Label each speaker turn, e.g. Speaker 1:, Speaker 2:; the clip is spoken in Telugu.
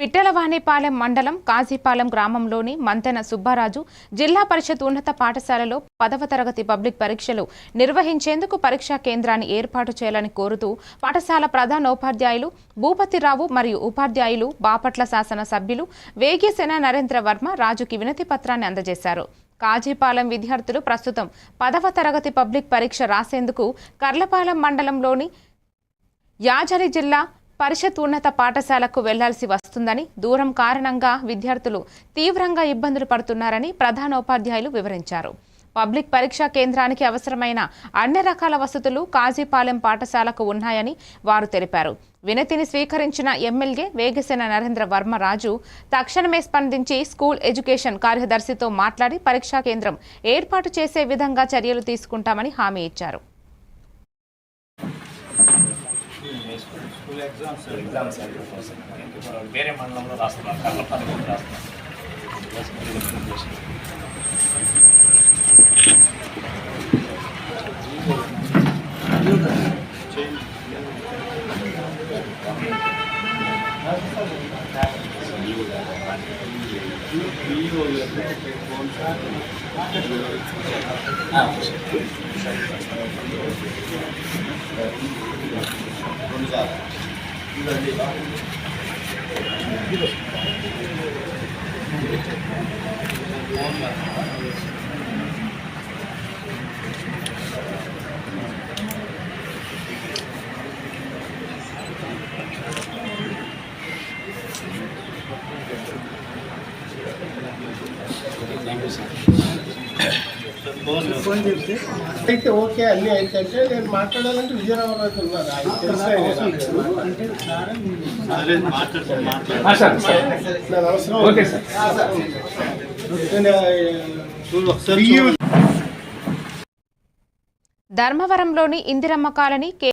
Speaker 1: పిట్టలవాణిపాలెం మండలం కాజీపాలెం గ్రామంలోని మంతెన సుబ్బారాజు జిల్లా పరిషత్ ఉన్నత పాఠశాలలో పదవ తరగతి పబ్లిక్ పరీక్షలు నిర్వహించేందుకు పరీక్షా కేంద్రాన్ని ఏర్పాటు చేయాలని కోరుతూ పాఠశాల ప్రధానోపాధ్యాయులు భూపతిరావు మరియు ఉపాధ్యాయులు బాపట్ల శాసన సభ్యులు వేగిసేన నరేంద్ర వర్మ రాజుకి వినతి పత్రాన్ని అందజేశారు. కాజీపాలెం విద్యార్థులు ప్రస్తుతం పదవ తరగతి పబ్లిక్ పరీక్ష రాసేందుకు కర్లపాలెం మండలంలోని యాజరి జిల్లా పరిషత్ ఉన్నత పాఠశాలకు వెళ్ళాల్సి వస్తుందని దూరం కారణంగా విద్యార్థులు తీవ్రంగా ఇబ్బందులు పడుతున్నారని ప్రధానోపాధ్యాయులు వివరించారు. పబ్లిక్ పరీక్షా కేంద్రానికి అవసరమైన అన్ని రకాల వసతులు కాజీపాలెం పాఠశాలకు ఉన్నాయని వారు తెలిపారు. వినతిని స్వీకరించిన ఎమ్మెల్యే వేగసేన నరేంద్ర వర్మ రాజు తక్షణమే స్పందించి స్కూల్ ఎడ్యుకేషన్ కార్యదర్శితో మాట్లాడి పరీక్షా కేంద్రం ఏర్పాటు చేసే విధంగా చర్యలు తీసుకుంటామని హామీ ఇచ్చారు.
Speaker 2: స్కూల్ ఎగ్జామ్స్ ఎగ్జామ్స్ ఇప్పుడు వేరే మండలంలో రాస్తున్నారు కర్లపల్లి కూడా రాస్తున్నారు
Speaker 3: Thank you, sir. ఫోన్ అయితే ఓకే అన్ని అయితే అంటే నేను మాట్లాడాలంటే విజయరామరాజు ఉన్నారు ఆయన తెలుసు ఆయన. నాకు అవసరం
Speaker 4: ఓకే సార్.
Speaker 3: నేను, ఆ,
Speaker 1: ధర్మవరంలోని ఇందిరమ్మ కాలనీ కె